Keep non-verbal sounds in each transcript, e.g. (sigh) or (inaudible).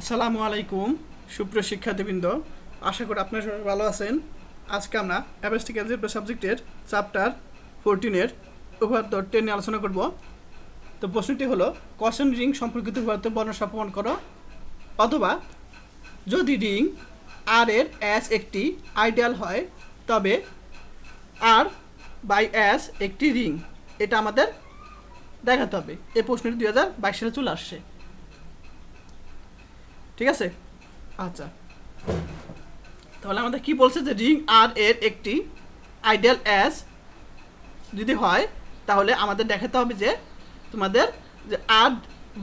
আসসালামু আলাইকুম, সুপ্রিয় শিক্ষার্থীবৃন্দ। আশা করি আপনারা সবাই ভালো আছেন। আজকে আমরা অ্যাবেস্টিক অ্যালজেব্রা সাবজেক্টের চ্যাপ্টার ফোরটিনের উপপাদ্য টেন নিয়ে আলোচনা করব। তো প্রশ্নটি হলো কশন রিং সম্পর্কিত উপপাদ্য বর্ণ প্রমাণ করো, অথবা যদি রিং আর এর অ্যাস একটি আইডিয়াল হয়, তবে আর বাই অ্যাস একটি রিং এটা আমাদের দেখাতে হবে। এই প্রশ্নটি দুই হাজার বাইশ সালে চলে আসছে। ঠিক আছে? আচ্ছা। তাহলে আমাদের কি বলছে যে রিং আর এর একটি আইডিয়াল অ্যাস যদি হয়, তাহলে আমাদের দেখাতে হবে যে তোমাদের যে আর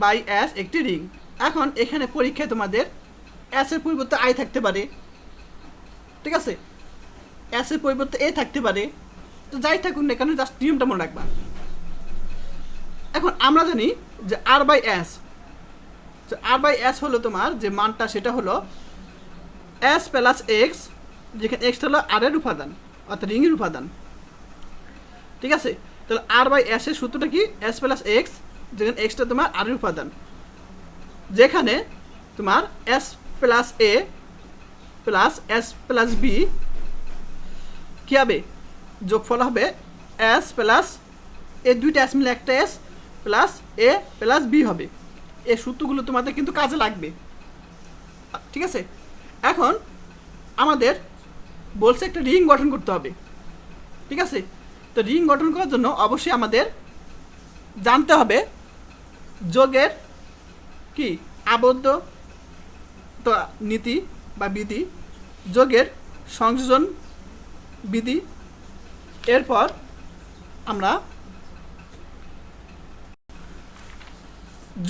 বাই অ্যাস একটি রিং। এখন এখানে পরীক্ষায় তোমাদের অ্যাসের পরিবর্তে আই থাকতে পারে। ঠিক আছে? অ্যাসের পরিবর্তে এ থাকতে পারে। তো যাই থাকুন না কেন, জাস্ট নিয়মটা মনে রাখবা। এখন আমরা জানি যে R by S R by S হলো তোমার যে মানটা, সেটা হলো এস প্লাস এক্স যেখানে এক্সটা হলো আর এর উপাদান, অর্থাৎ রিংয়ের উপাদান। ঠিক আছে? তাহলে আর বাই এস এর সূত্রটা কি? এস প্লাস এক্স যেখানে এক্সটা তোমার আর এর উপাদান। যেখানে তোমার S plus A plus S plus B কী হবে? যোগফল হবে এস প্লাস এ দুইটা এস মিলে একটা S plus A plus B হবে। এই সূত্রগুলো তোমাদের কিন্তু কাজে লাগবে। ঠিক আছে? এখন আমাদের বলছে একটা রিং গঠন করতে হবে। ঠিক আছে? তো রিং গঠন করার জন্য অবশ্যই আমাদের জানতে হবে যোগের কি আবদ্ধ তো নীতি বা বিধি, যোগের সংযোজন বিধি। এরপর আমরা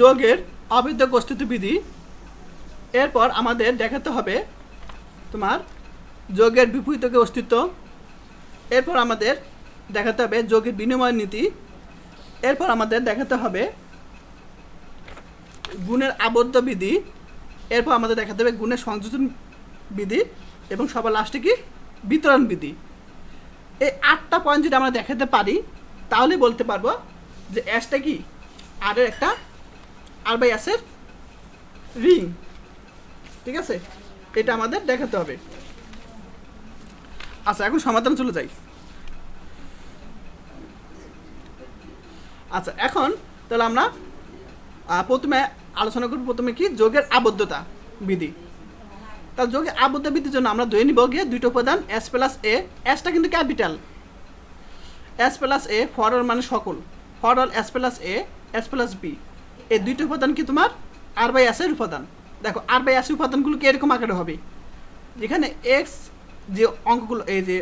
যোগের অবৈধ বিধি এরপর আমাদের দেখাতে হবে তোমার যোগের বিপরীতকে অস্তিত্ব। এরপর আমাদের দেখাতে হবে যোগের বিনিময় নীতি। এরপর আমাদের দেখাতে হবে গুণের আবদ্ধ বিধি এরপর আমাদের দেখাতে হবে গুণের সংযোজন বিধি এবং সবার লাস্টে কি? বিতরণ বিধি এই আটটা পয়েন্ট যদি আমরা দেখাতে পারি, তাহলে বলতে পারব যে অ্যাসটা কি? আর একটা আর বাই এসের রিং। ঠিক আছে? এটা আমাদের দেখাতে হবে। আচ্ছা এখন সমাধান চলে যাই। আচ্ছা এখন তাহলে আমরা প্রথমে আলোচনা করব প্রথমে কি? যোগের আবদ্ধতা বিধি। তা যোগের আবদ্ধ বিধির জন্য আমরা ধরে নিব গিয়ে দুইটা উপাদান এস প্লাস এ এসটা কিন্তু capital S plus A for all মানে সকল। For all S plus A S plus B এই দুইটা উপাদান কি তোমার? আর বাই এসের উপাদান। দেখো আর বাই এসের উপাদানগুলো কি এরকম আকারে হবে? যেখানে এক্স যে অঙ্কগুলো, এই যে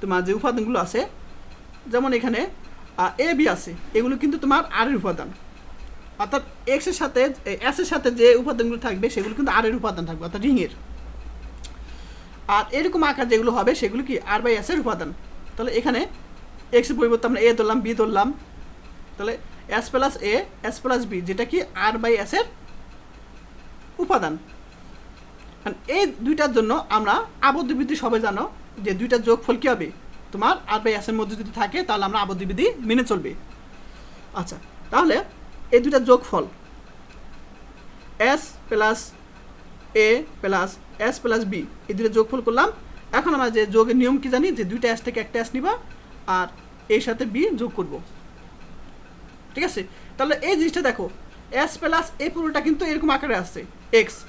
তোমার যে উপাদানগুলো আছে, যেমন এখানে এ বি আছে, এগুলো কিন্তু তোমার আর এর উপাদান। অর্থাৎ এক্সের সাথে এস এর সাথে যে উপাদানগুলো থাকবে, সেগুলো কিন্তু আর এর উপাদান থাকবে, অর্থাৎ রিংয়ের আর এরকম আকার যেগুলো হবে, সেগুলো কি আর বাই এস এর উপাদান? তাহলে এখানে এক্সের পরিবর্তে আমরা এ ধরলাম বি ধরলাম। তাহলে S plus A S plus B যেটা কি আর বাই এস এর উপাদান। এই দুইটার জন্য আমরা আবদ্ধ সবাই জানো যে দুইটা যোগফল কী হবে? তোমার আর বাই এস এর মধ্যে যদি থাকে, তাহলে আমরা আবদ্ধ বিধি মেনে চলবে। আচ্ছা তাহলে এই দুইটা যোগফল S plus A plus S plus B এই দুটো যোগফল করলাম। এখন আমরা যে যোগের নিয়ম কি জানি? যে দুইটা এস থেকে একটা এস নিবা আর এর সাথে বি যোগ করব। ঠিক আছে? তাহলে এই জিনিসটা দেখো এস প্লাস এই পুরোটা কিন্তু এরকম আকারে আসছে এক্স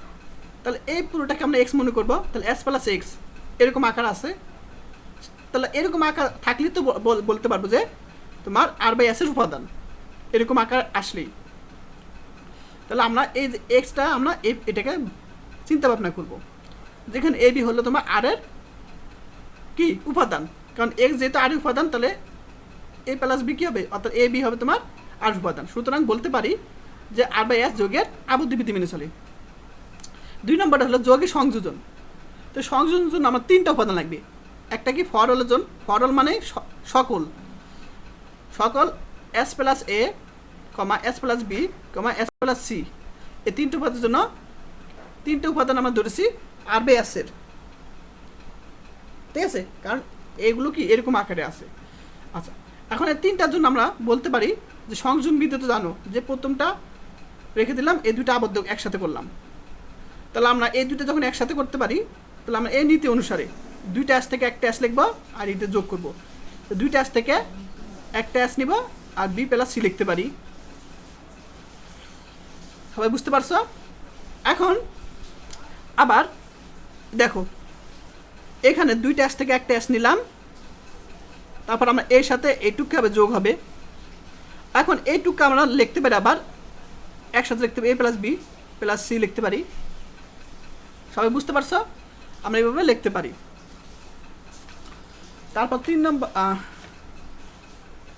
তাহলে এই পুরোটাকে আমরা এক্স মনে করব, তাহলে এস প্লাস এক্স এরকম আকার আছে। তাহলে এরকম আকার থাকলে তো বল- বল- বলতে পারব যে তোমার আর বাই এসের উপাদান, এরকম আকার আসলেই। তাহলে আমরা এই যে এক্সটা আমরা এটাকে চিন্তা ভাবনা করব। যেখানে এ বি হলো তোমার আর এর কি? উপাদান। কারণ এক্স যেহেতু আর উপাদান, তাহলে এ প্লাস বি কী হবে? অর্থাৎ এ বি হবে তোমার আর উপাদান সুতরাং বলতে পারি যে আর বাই এস যোগের আবদ্ধবিধি মেনে চলে। দুই নম্বরটা হলো যোগের সংযোজন। তো সংযোজনের জন্য আমার তিনটা উপাদান লাগবে। একটা কি ফরলজন? ফরল মানে সকল। সকল S plus A comma S plus B comma S plus C এই তিনটে উপাদানের জন্য তিনটে উপাদান আমরা ধরেছি আর বাই এসের ঠিক আছে? কারণ এগুলো কি এরকম আকারে আছে। আচ্ছা এখন এই তিনটার জন্য আমরা বলতে পারি যে সংযোগ তো জানো, যে প্রথমটা রেখে দিলাম, এই দুটো আবদ্ধ একসাথে করলাম। তাহলে আমরা এই দুটো যখন একসাথে করতে পারি, তাহলে আমরা এই নীতি অনুসারে দুইটা অ্যাস থেকে একটা অ্যাস লিখব আর এটা যোগ করব। দুইটা অ্যাস থেকে একটা অ্যাস নিব আর বি প্লাস সি লিখতে পারি। সবাই বুঝতে পারছ? এখন আবার দেখো, এখানে দুইটা অ্যাস থেকে একটা অ্যাস নিলাম, তারপর আমরা এর সাথে এইটুকু হবে যোগ হবে। এখন এইটুকু আমরা লিখতে পারি আবার, একসাথে লিখতে পারি A plus B plus C লিখতে পারি। সবাই বুঝতে পারছ? আমরা এইভাবে লিখতে পারি। তারপর তিন নম্বর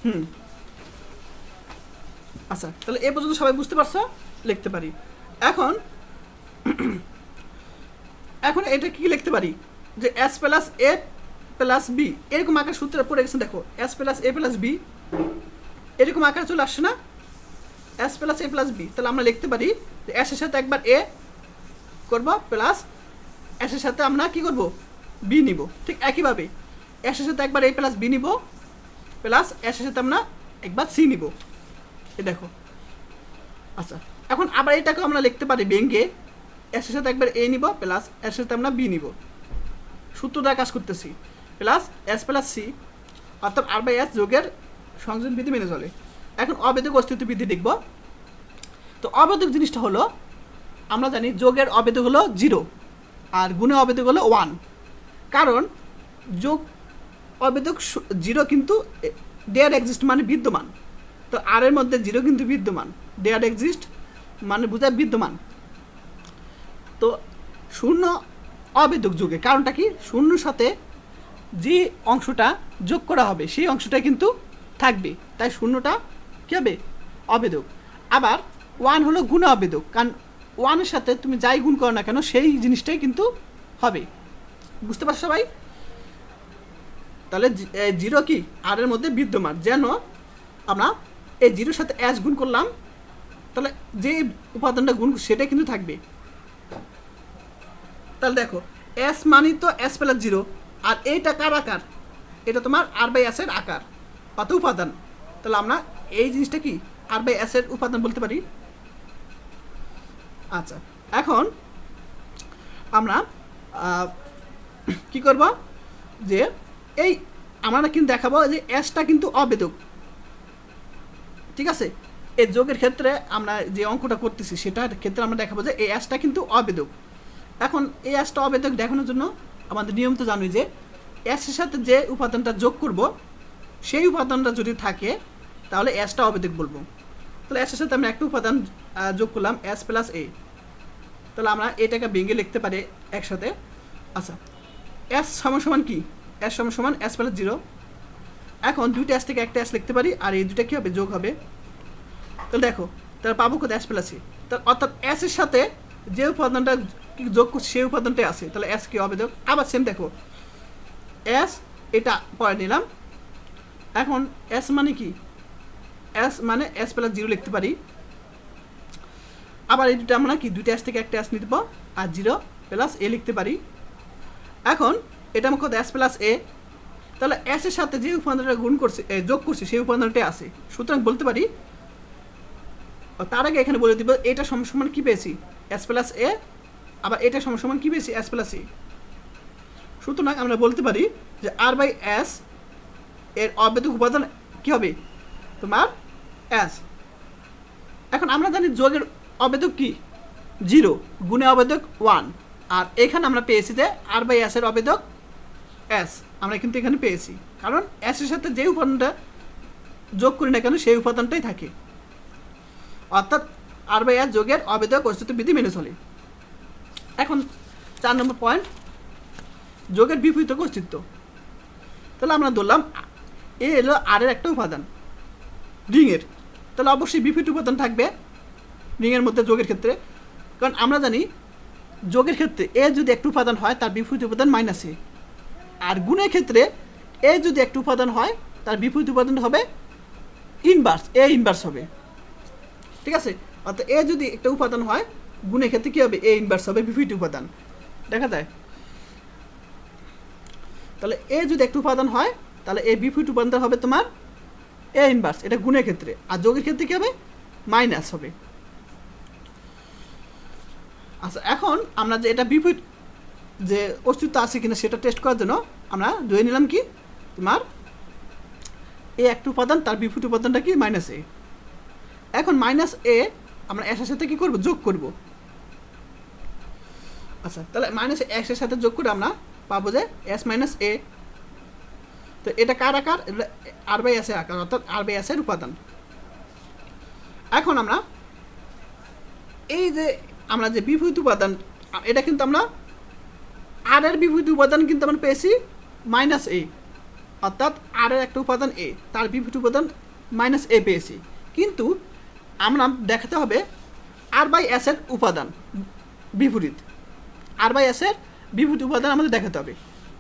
হুম। আচ্ছা তাহলে এ পর্যন্ত সবাই বুঝতে পারছ? লিখতে পারি। এখন এখন এটা কি লিখতে পারি? যে S plus A plus B এরকম আকার সূত্রে পড়ে গেছে, দেখো। S plus A plus B এরকম আকারে চলে আসছে না। S plus A plus B তাহলে আমরা লিখতে পারি যে এস এর সাথে একবার এ করব প্লাস এস এর সাথে আমরা কি করব? বি নিব। ঠিক একইভাবে এস এর সাথে একবার এ প্লাস বি নিব প্লাস এস এর সাথে আমরা একবার সি নিব। এ দেখো। আচ্ছা এখন আবার এটাকে আমরা লিখতে পারি এস এর সাথে একবার এ নিব প্লাস এর সাথে আমরা বি নিব। সূত্রটা কাজ করতেছি। প্লাস এস প্লাস সি অর্থাৎ আর বাই এস যোগের সংযোজন বিধি মেনে চলে। এখন অবেদক অস্তিত্ব বিধি দেখব তো অবেদক জিনিসটা হলো, আমরা জানি যোগের অবেদক হলো জিরো আর গুণে অবেদক হলো ওয়ান কারণ যোগ অবেদক জিরো কিন্তু ডেয়ার এক্সিস্ট মানে বিদ্যমান। তো আর এর মধ্যে জিরো কিন্তু বিদ্যমান। ডেয়ার এক্সিস্ট মানে বোঝায় বিদ্যমান। তো শূন্য অবেদক যোগে, কারণটা কি? শূন্যর সাথে যে অংশটা যোগ করা হবে, সেই অংশটা কিন্তু থাকবে। তাই শূন্যটা কী হবে? অবেদক। আবার ওয়ান হলো গুণ অবেদক, কারণ ওয়ানের সাথে তুমি যাই গুণ করো না কেন, সেই জিনিসটাই কিন্তু হবে। বুঝতে পারছ সবাই? তাহলে জিরো কি? আর এর মধ্যে বিদ্যমান। যেন আমরা এই জিরোর সাথে অ্যাস গুণ করলাম, তাহলে যে উপাদানটা গুণ সেটাই কিন্তু থাকবে। তাহলে দেখো এস মানি তো এস প্লাস জিরো আর এইটা কার আকার? এটা তোমার আর বাই এসের আকার। কত উপাদান। তাহলে আমরা এই জিনিসটা কি আর বাই এসের উপাদান বলতে পারি? আচ্ছা এখন আমরা কি করব? যে এই আমরা কিন্তু দেখাবো যে এসটা কিন্তু অবেদক ঠিক আছে? এই যোগের ক্ষেত্রে আমরা যে অঙ্কটা করতেছি, সেটার ক্ষেত্রে আমরা দেখাবো যে এই অ্যাসটা কিন্তু অবেদক এখন এই অ্যাসটা অবেদক দেখানোর জন্য আমাদের নিয়ম তো জানি যে অ্যাসের সাথে যে উপাদানটা যোগ করব সেই উপাদানটা যদি থাকে, তাহলে অ্যাসটা অবেদক বলব। তাহলে অ্যাসের সাথে আমরা একটা উপাদান যোগ করলাম এস প্লাস এ তাহলে আমরা এটাকে ভেঙে লিখতে পারি একসাথে। আচ্ছা এস সমান সমান কি? এস সমান সমান এস প্লাস জিরো এখন দুইটা এস থেকে একটা এস লিখতে পারি, আর এই দুইটা কী হবে? যোগ হবে। তাহলে দেখো, তাহলে পাবো কোথায়? এস প্লাস সি তাহলে অর্থাৎ এর সাথে যে উপাদানটা যোগ করছে, সেই উপাদানটাই আছে। তাহলে এস কী হবে? যোগ আবার সেম দেখো। এস এটা পরে নিলাম। এখন এস মানে কি? এস মানে এস প্লাস জিরো লিখতে পারি। আবার এই দুটো আমরা কি? দুইটা এস থেকে একটা এস নিতে পারব, আর জিরো প্লাস এ লিখতে পারি। এখন এটা আমার কত? এস প্লাস এ তাহলে এর সাথে যে উপাদানটা গুণ করছে যোগ করছে, সেই উপাদানটাই আছে। সুতরাং বলতে পারি তার আগে এখানে বলে দিব, এটা সমান সমান কি পেয়েছি? এস প্লাস এ আবার এটা সমান সমান কি পেয়েছি? এস প্লাস এ সুতরাং আমরা বলতে পারি যে আর বাই এস এর অবেদক উপাদান কি হবে? তোমার এস এখন আমরা জানি যোগের অবেদক কি? জিরো গুণে অবেদক ওয়ান আর এখানে আমরা পেয়েছি যে আর বাই এর অবেদক এস আমরা কিন্তু এখানে পেয়েছি। কারণ এর সাথে যে উপাদানটা যোগ করি না কেন, সেই উপাদানটাই থাকে। অর্থাৎ আর বাই এস যোগের অবেদক অস্তিত্ব বিধি মেনে চলে। এখন চার নম্বর পয়েন্ট যোগের বিপরীত অস্তিত্ব। তাহলে আমরা ধরলাম এ এলো আর এর একটা উপাদান, রিংয়ের। তাহলে অবশ্যই বিপরীত উপাদান থাকবে রিংয়ের মধ্যে যোগের ক্ষেত্রে। কারণ আমরা জানি যোগের ক্ষেত্রে এ যদি একটা উপাদান হয়, তার বিপরীত উপাদান মাইনাস এ আর গুণের ক্ষেত্রে এ যদি একটা উপাদান হয়, তার বিপরীত উপাদান হবে ইনভার্স এ ইনভার্স হবে। ঠিক আছে? অর্থাৎ এ যদি একটা উপাদান হয়, গুণের ক্ষেত্রে কী হবে? এ ইনভার্স হবে বিপরীত উপাদান। দেখা যায়? তাহলে এ যদি একটা উপাদান হয় তাহলে এ বিপরীত উপাদান হবে তোমার এ ইনভার্স এটা গুণের ক্ষেত্রে। আর যোগের ক্ষেত্রে কী হবে? মাইনাস হবে। আচ্ছা এখন আমরা যে এটা বিপরীত যে অস্তিত্ব আছে কিনা সেটা টেস্ট করার জন্য আমরা ধরে নিলাম কি? তোমার এ একটা উপাদান, তার বিপরীত উপাদানটা কি? মাইনাস এ এখন মাইনাস এ আমরা এসের সাথে কি করব? যোগ করব। আচ্ছা তাহলে মাইনাস এক্সের সাথে যোগ করে আমরা পাবো যে এস মাইনাস এ তো এটা কার আকার? আর বাই এস এর আকার, অর্থাৎ আর বাই এস এর উপাদান এখন আমরা এই যে আমরা যে বিপরীত উপাদান এটা কিন্তু আমরা আর এর বিপরীত উপাদান কিন্তু আমরা পেয়েছি মাইনাস এ অর্থাৎ আর এর একটা উপাদান এ তার বিপরীত উপাদান মাইনাস এ পেয়েছি। কিন্তু আমরা দেখাতে হবে আর বাই এস এর উপাদান বিপরীত। আর বাই এস এর বিপরীত উপাদান আমাদের দেখাতে হবে।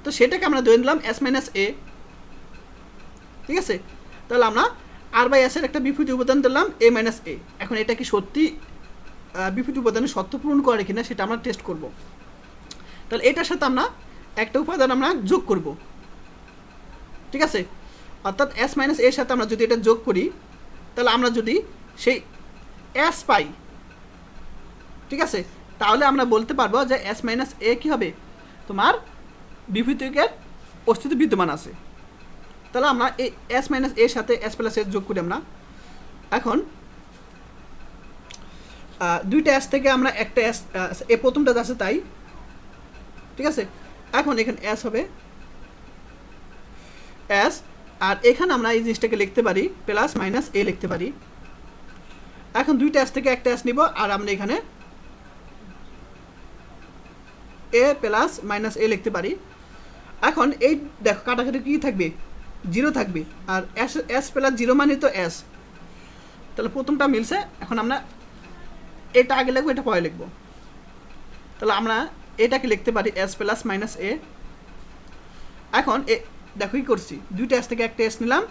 তো সেটাকে আমরা ধরে নিলাম এস মাইনাস এ ঠিক আছে? তাহলে আমরা আর বাই এসের একটা বিপরীত উপাদান দিলাম এ মাইনাস এ এখন এটা কি সত্যি বিপরীত উপাদানের সত্য পূরণ করে কিনা সেটা আমরা টেস্ট করব। তাহলে এটার সাথে আমরা একটা উপাদান আমরা যোগ করব। ঠিক আছে? অর্থাৎ এস মাইনাস এর সাথে আমরা যদি এটা যোগ করি, তাহলে আমরা যদি সেই এস পাই, ঠিক আছে? তাহলে আমরা বলতে পারব যে এস মাইনাস এ কী হবে? তোমার বিভূতিকের অস্তিত্ব বিদ্যমান আছে। তাহলে আমরা এই এস মাইনাস এর সাথে এস প্লাস এর যোগ করি আমরা। এখন দুইটা এস থেকে আমরা একটা এস এ প্রথমটা আছে তাই। ঠিক আছে? এখন এখানে এস হবে। এস আর এখানে আমরা এই জিনিসটাকে লিখতে পারি প্লাস মাইনাস এ লিখতে পারি। এখন দুইটা এস থেকে একটা এস নিব, আর আমরা এখানে এ প্লাস মাইনাস এ লিখতে পারি। এখন এই, দেখো কাটাকাটি কী থাকবে? জিরো থাকবে। আর এস এস প্লাস জিরো মানে তো এস তাহলে প্রথমটা মিলছে, এখন আমরা এটা আগে লিখব, এটা পরে লিখব। তাহলে আমরা এটাকে লিখতে পারি এস প্লাস মাইনাস এ এখন এ, দেখো, কি করছি? দুইটা এস থেকে একটা এস নিলাম,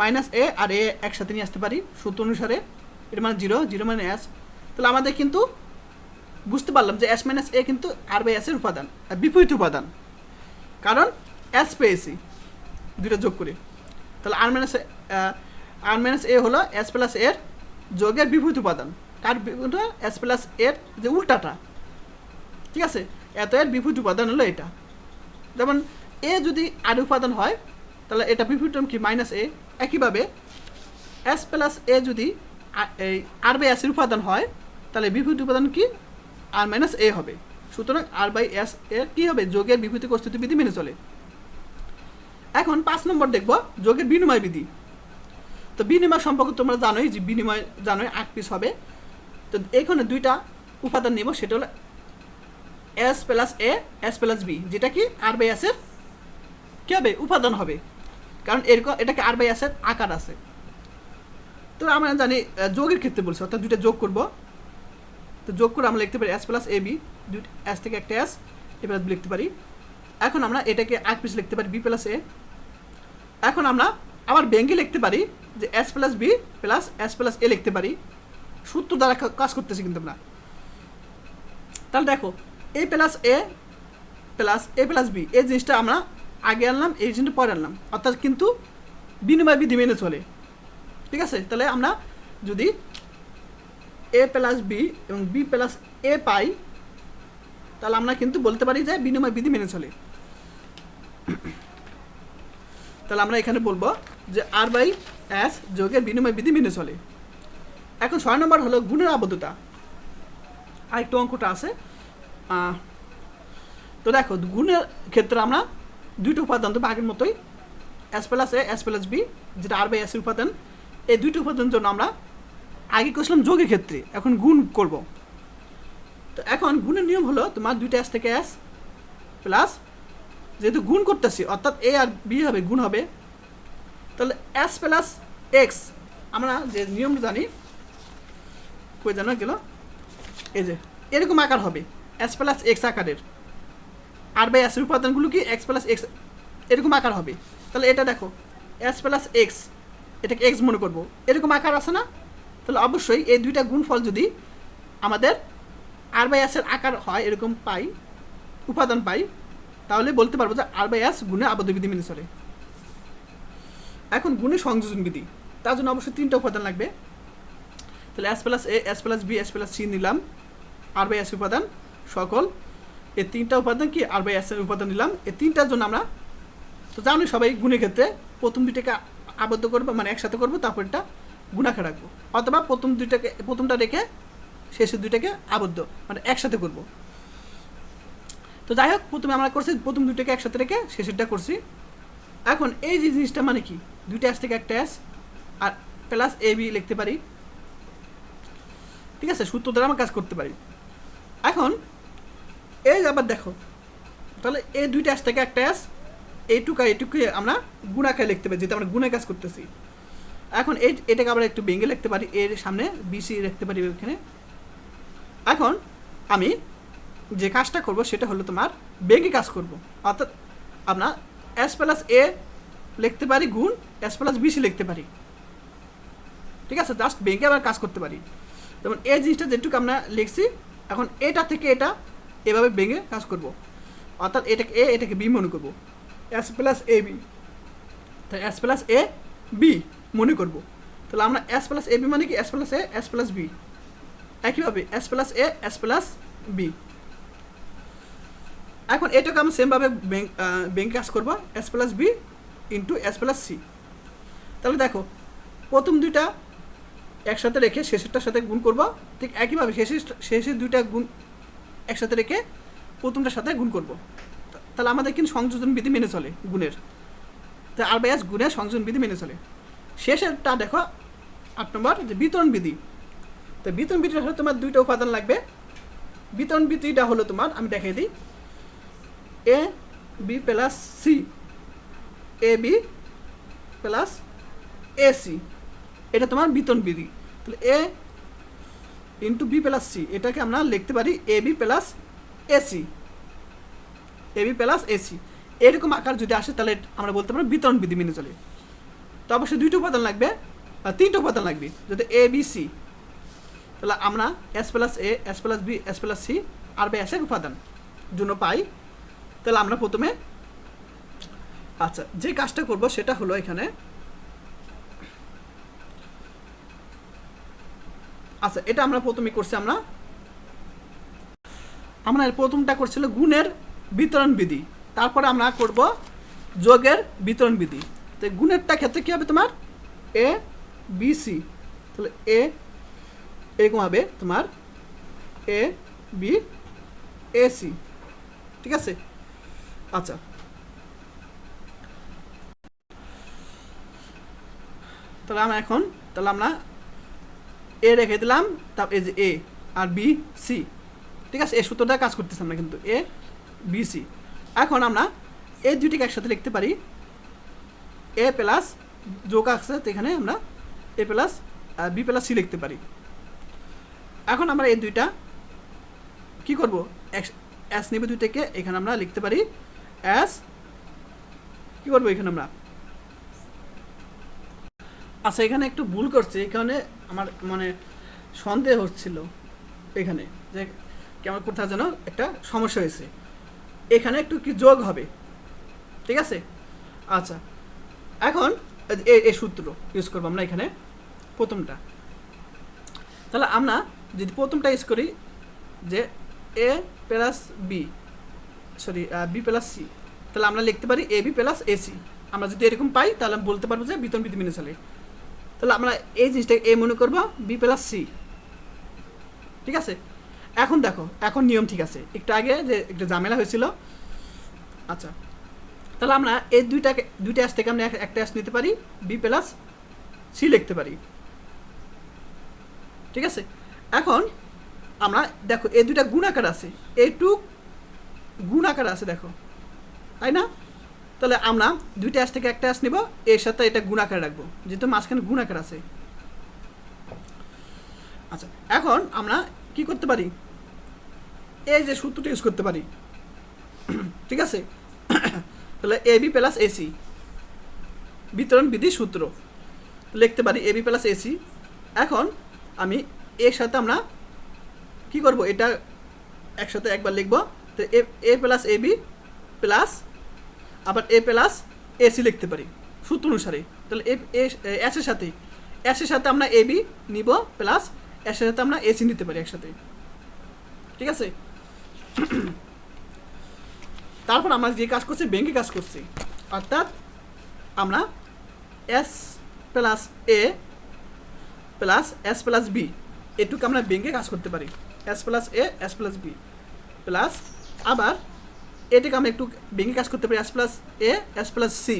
মাইনাস এ আর এ একসাথে নিয়ে আসতে পারি সূত্র অনুসারে। এটা মানে জিরো জিরো মানে এস তাহলে আমাদের কিন্তু বুঝতে পারলাম যে এস মাইনাস এ কিন্তু আর বাই এসের উপাদান বিপরীত উপাদান। কারণ এস পেয়েছি। দুটো যোগ করে। তাহলে আর মাইনাস আর মাইনাস এ হলো এস প্লাস এর যোগের বিভূত উপাদান। কার এস প্লাস এর যে উল্টাটা। ঠিক আছে? এত এর বিভূত উপাদান হলো এটা। যেমন এ যদি আর উপাদান হয়, তাহলে এটা বিভূত কি? মাইনাস এ একইভাবে এস প্লাস এ যদি এই আর বাই এসের উপাদান হয়, তাহলে বিভূত উপাদান কি? আর মাইনাস এ হবে। সুতরাং আর বাই এস এর কী হবে? যোগের বিপরীত কস্তুতি বিধি মেনে চলে। এখন পাঁচ নম্বর দেখব, যোগের বিনিময় বিধি। তো বিনিময় সম্পর্কে তোমরা জানোই যে বিনিময় জানোই আট পিস হবে। তো এখানে দুইটা উপাদান নেব, সেটা হলো S plus A S plus B যেটা কি আর বাই এসের কী হবে? উপাদান হবে। কারণ এরকম এটাকে আর বাই এসের আকার আছে। তো আমরা জানি যোগের ক্ষেত্রে বলছি, অর্থাৎ দুইটা যোগ করব। তো যোগ করে আমরা লিখতে পারি এস প্লাস এ বি দুই এস থেকে একটা এস এ প্লাস লিখতে পারি। এখন আমরা এটাকে এক পিস লিখতে পারি বি প্লাস এ এখন আমরা আবার ব্যাঙ্গে লিখতে পারি যে S plus B plus S plus A লিখতে পারি। সূত্র দ্বারা কাজ করতেছি কিন্তু আমরা। তাহলে দেখো A plus A plus A plus B এই জিনিসটা আমরা আগে আনলাম, এই জিনিসটা পরে আনলাম। অর্থাৎ কিন্তু বিনিময় বিধি মেনে চলে। ঠিক আছে? তাহলে আমরা যদি এ প্লাস বি এবং বি প্লাস এ পাই, তাহলে আমরা কিন্তু বলতে পারি যে বিনিময় বিধি মেনে চলে। তাহলে আমরা এখানে বলব যে আর বাই এস যোগের বিনিময় বিধি মেনে চলে। এখন ছয় নম্বর হলো গুণের আবদ্ধতা। আরেকটু অঙ্কটা আছে। তো দেখো, গুণের ক্ষেত্রে আমরা দুইটা উপাদান তো আগের মতোই। S plus A S plus B যেটা আর বাই এস উপাদান। এই দুইটা উপাদানের জন্য আমরা আগে করছিলাম যোগের ক্ষেত্রে, এখন গুণ করব। তো এখন গুণের নিয়ম হলো তোমার দুইটা এস থেকে এস প্লাস যেহেতু গুণ করতেছি, অর্থাৎ এ আর বি হবে, গুণ হবে, তাহলে এস প্লাস এক্স আমরা যে নিয়ম জানি, কই জানো গেল এই যে, এরকম আকার হবে এস প্লাস এক্স আকারের। আর বাই এসের উপাদানগুলো কি? এক্স প্লাস এক্স এরকম আকার হবে। তাহলে এটা দেখো এস প্লাস এক্স এটাকে এক্স মনে করব। এরকম আকার আছে না? তাহলে অবশ্যই এই দুইটা গুণফল যদি আমাদের আর বাই এসের আকার হয়, এরকম পাই, উপাদান পাই তাহলে বলতে পারব যে আর বাই এস গুণে আবদ্ধ বিধি মেনে চলে। এখন গুণে সংযোজন বিধি, তার জন্য অবশ্যই তিনটা উপাদান লাগবে। তাহলে S plus A S plus B S plus C নিলাম আর বাই এস উপাদান সকল। এই তিনটা উপাদান কি? আর বাই এস উপাদান নিলাম। এই তিনটার জন্য আমরা তো জানি সবাই গুণের ক্ষেত্রে প্রথম দুইটাকে আবদ্ধ করব মানে একসাথে করব তারপর এটা গুণাকে রাখব। অথবা প্রথম দুইটাকে, প্রথমটা রেখে শেষের দুইটাকে আবদ্ধ মানে একসাথে করব। তো যাই হোক, প্রথমে আমরা করছি, প্রথম দুইটাকে একসাথে রেখে শেষেরটা করছি। এখন এই যে জিনিসটা মানে কি? দুইটা অ্যাস থেকে একটা S R plus A B লিখতে পারি। ঠিক আছে, সূত্র দ্বারা আমরা কাজ করতে পারি। এখন, এই আবার দেখো, তাহলে এই দুইটা অ্যাস থেকে একটা অ্যাস এইটুকু এইটুকু আমরা গুণাকায় লিখতে পারি যেটা আমরা গুণে কাজ করতেছি। এখন এই, এটাকে আমরা একটু ভেঙে লিখতে পারি, এর সামনে বিসি লিখতে পারি ওখানে এখন, আমি যে কাজটা করব সেটা হলো তোমার বেগে কাজ করব। অর্থাৎ আমরা এস প্লাস এ লিখতে পারি গুণ এস প্লাস বিসি লিখতে পারি। ঠিক আছে? জাস্ট বেগে আবার কাজ করতে পারি। যেমন এই জিনিসটা যেটুকু আমরা লিখছি, এখন এটা থেকে এটা এভাবে ভেঙে কাজ করব। অর্থাৎ এটাকে এ এটাকে বি মনে করব। এস প্লাস এ বি তাই এস প্লাস এ বি মনে করব। তাহলে আমরা এস প্লাস এ বি মানে কি? S plus A S plus B একইভাবে S plus A S plus B এখন এটাকে আমরা সেমভাবে ব্যাংক কাজ করব S plus B into S plus C তাহলে দেখো, প্রথম দুইটা একসাথে রেখে শেষেরটার সাথে গুণ করব, ঠিক একইভাবে শেষের শেষের দুইটা গুণ একসাথে রেখে প্রথমটার সাথে গুণ করব। তাহলে আমাদের কিন্তু সংযোজন বিধি মেনে চলে গুণের। তা আর বাই এস গুণের সংযোজন বিধি মেনে চলে। শেষেরটা দেখো, আট নম্বর যে বিতরণ বিধি। তো বিতরণ বিধিটা হলো তোমার দুইটা উপাদান লাগবে। বিতরণ বিধিটা হলো তোমার, আমি দেখাই দিই। A B plus C A B plus A C এটা তোমার বিতরণ বিধি। তাহলে A into B plus C এটাকে আমরা লিখতে পারি A B plus AC A B plus AC এরকম আকার যদি আসে, তাহলে আমরা বলতে পারি বিতরণ বিধি মেনে চলে। তো অবশ্যই দুইটা উপাদান লাগবে, আর তিনটা উপাদান লাগবে যদি এ বি সি তাহলে আমরা S plus A S plus B S plus C R by এসের উপাদান। জন্য পাই তাহলে আমরা প্রথমে আচ্ছা যে কাজটা করব সেটা হলো এখানে আচ্ছা এটা আমরা প্রথমে করছি আমরা। আমরা প্রথমটা করছিল গুণের বিতরণ বিধি। তারপরে আমরা করব যোগের বিতরণ বিধি। তো গুণেরটা ক্ষেত্রে কী হবে তোমার? এ বি সি তাহলে এ এরকম হবে তোমার। এ বি এ সি ঠিক আছে? আচ্ছা। তাহলে আমরা এখন, তাহলে আমরা এ রেখে দিলাম তারপর এই যে এ আর বি সি ঠিক আছে? এই সূত্রটা কাজ করতেছি আমরা কিন্তু এ বি সি এখন আমরা এই দুইটিকে একসাথে লিখতে পারি। এ প্লাস যোগ আছে এখানে আমরা A plus B plus C লিখতে পারি। এখন আমরা এই দুইটা কি করব? এস নেবে দুইটাকে, এখানে আমরা লিখতে পারি এস কি করব এখানে আমরা? আচ্ছা এখানে একটু ভুল করছে। এখানে আমার মানে সন্দেহ হচ্ছিল এখানে যে কেমন কোথাও যেন একটা সমস্যা হয়েছে। এখানে একটু কি যোগ হবে? ঠিক আছে? আচ্ছা এখন এই সূত্র ইউজ করব আমরা এখানে প্রথমটা। তাহলে আমরা যদি প্রথমটা ইউজ করি যে A plus B sorry B plus C তাহলে আমরা লিখতে পারি এ বি প্লাস এসি আমরা যদি এরকম পাই, তাহলে আমি বলতে পারব যে বিতরণ বিধি মেনে চলে। তাহলে আমরা এই জিনিসটা এ মনে করব বি প্লাস সি ঠিক আছে? এখন দেখো, এখন নিয়ম ঠিক আছে। একটু আগে যে একটু ঝামেলা হয়েছিল। আচ্ছা। তাহলে আমরা এই দুইটাকে দুইটা অ্যাস থেকে আমরা একটা অ্যাস নিতে পারি বি প্লাস সি লিখতে পারি। ঠিক আছে? এখন আমরা দেখো, এই দুইটা গুণাকার আছে। এইটুক গুণাকার আছে, দেখো। তাই না? তাহলে আমরা দুইটা অ্যাস থেকে একটা অ্যাস নেব, এর সাথে এটা গুণাকার রাখব, যেহেতু মাঝখানে গুণ আকার আছে। আচ্ছা এখন আমরা কি করতে পারি? এই যে সূত্রটা ইউজ করতে পারি। ঠিক আছে? তাহলে এ বি প্লাস এসি বিতরণ বিধি সূত্র। লিখতে পারি এ বি প্লাস এসি এখন আমি এর সাথে আমরা কি করব? এটা একসাথে একবার লিখব। তো A A plus A B plus আবার এ প্লাস এসি লিখতে পারি সূত্র অনুসারে। তাহলে এ এসের সাথে এসের সাথে আমরা এ বি নিব প্লাস এসের সাথে আমরা এসি নিতে পারি একসাথে। ঠিক আছে? তারপর আমরা যে কাজ করছি, ব্যাংকে কাজ করছি। অর্থাৎ আমরা S plus A plus S plus B এটুকু আমরা ব্যাংকে কাজ করতে পারি। S plus A S plus B plus আবার এটাকে আমরা একটু ব্যাংকে কাজ করতে পারি S plus A S plus C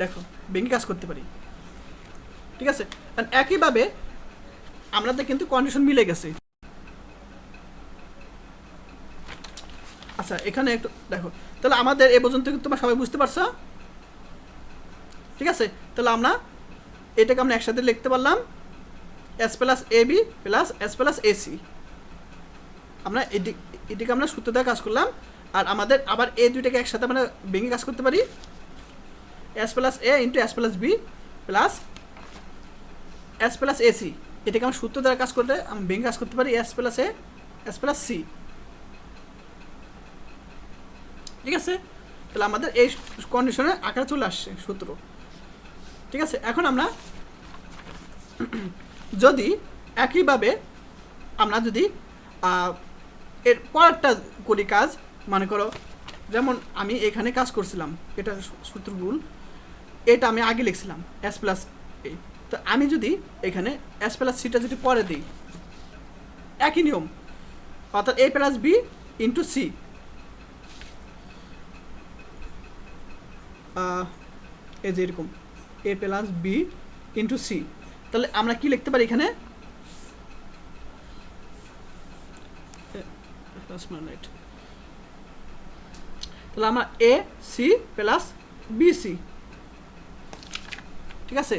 দেখো ব্যাংকে কাজ করতে পারি। ঠিক আছে? আর একইভাবে আমাদের কিন্তু কন্ডিশন মিলে গেছে। আচ্ছা এখানে একটু দেখো। তাহলে আমাদের এ পর্যন্ত কিন্তু তোমরা সবাই বুঝতে পারছ? ঠিক আছে? তাহলে আমরা এটাকে আমরা একসাথে লিখতে পারলাম S plus A B plus S plus AC আমরা এটি এটিকে আমরা সূত্র দিয়ে কাজ করলাম, আর আমাদের আবার এ দুইটাকে একসাথে আমরা ভেঙে কাজ করতে পারি। S plus A into S plus B plus S plus AC এটাকে আমরা সূত্র দ্বারা কাজ করলে আমরা ভেঙে কাজ করতে পারি S plus A S plus C ঠিক আছে? তাহলে আমাদের এই কন্ডিশনে আকারে চলে আসছে সূত্র। ঠিক আছে? এখন আমরা (clears throat) যদি একইভাবে আমরা যদি এর পরেরটা করি কাজ, মনে করো, যেমন আমি এখানে কাজ করছিলাম, এটা সূত্র ভুল এটা আমি আগে লিখছিলাম এস প্লাস এ তো আমি যদি এখানে এস প্লাস সিটা যদি পরে দিই, একই নিয়ম, অর্থাৎ A plus B into C এই যে এরকম A plus B into C তাহলে আমরা কি লিখতে পারি এখানে? রাইট তাহলে আমরা A C plus B C ঠিক আছে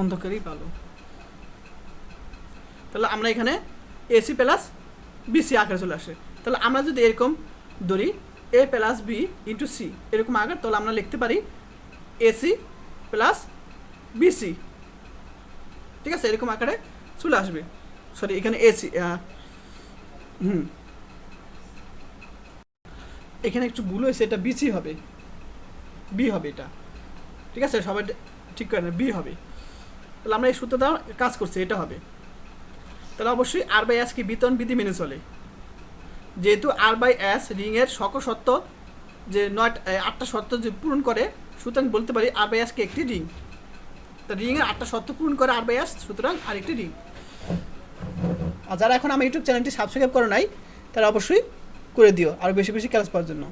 অন্ধকারই ভালো তাহলে আমরা এখানে এসি প্লাস বিসি আকারে চলে আসে। তাহলে আমরা যদি এরকম ধরি A plus B into C এরকম আকার, তাহলে আমরা লিখতে পারি এসি প্লাস বিসি ঠিক আছে? এরকম আকারে চলে আসবে। সরি এখানে এসি হুম। এখানে একটু ভুল হয়েছে, এটা বিসি হবে। বি হবে এটা। ঠিক আছে? সবাই ঠিক করে না বি হবে। তাহলে আমরা এই সূত্র সূত্রটা কাজ করছি, এটা হবে। তাহলে অবশ্যই আর বাই এস কি বিতরণ বিধি মেনে চলে। যেহেতু আর বাই এস রিংয়ের সকল সত্য যে নয় আটটা সত্য যে পূরণ করে, সুতরাং বলতে পারি আর বাই এসকে একটি রিং তা রিংয়ের আটটা শর্ত পূরণ করে আর বাই সুতরাং আরেকটি রিং। আর যারা এখন আমার ইউটিউব চ্যানেলটি সাবস্ক্রাইব করে নাই, তারা অবশ্যই করে দিও আরও বেশি বেশি ক্লাস পাওয়ার জন্য।